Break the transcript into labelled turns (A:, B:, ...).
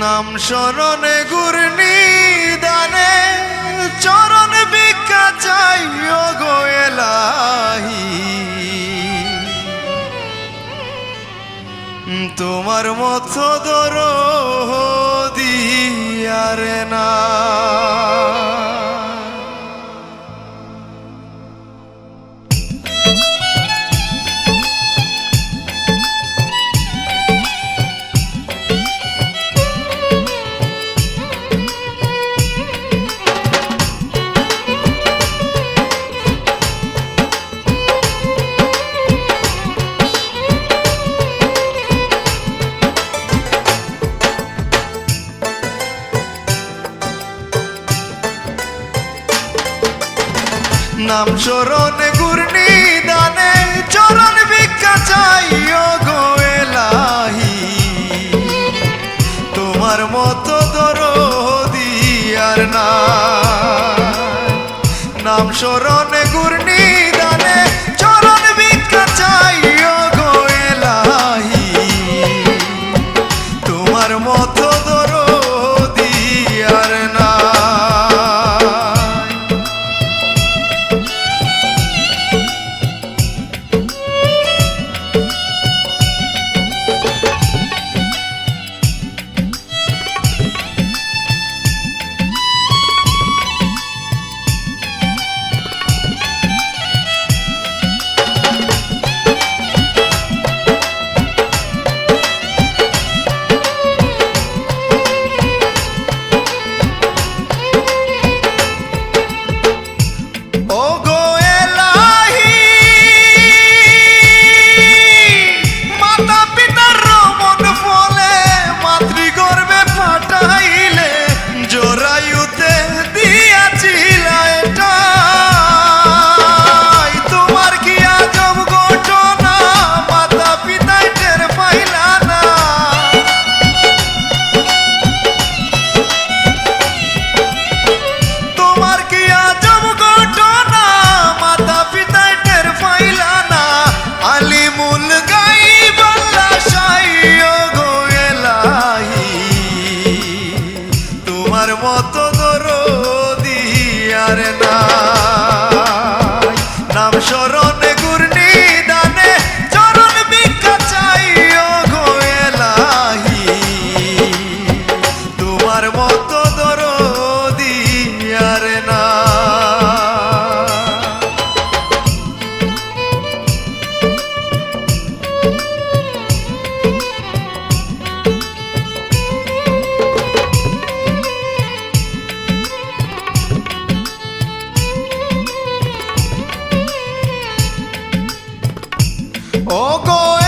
A: নাম স্মরণে গুরনি দানে চরণ ভিক্ষা চাই গোয়েলাহি তোমার মতো দর দিয়ারে না। নাম চরণে গুরনি দানে, চরণ ভিক্ষা চাই গো এলাহি। তোমার মতো দর দিয়ার না নাম স্মরণে গুরনি দানে, চরণ ভিক্ষা চাই গো এলাহি। তোমার মতো ও গো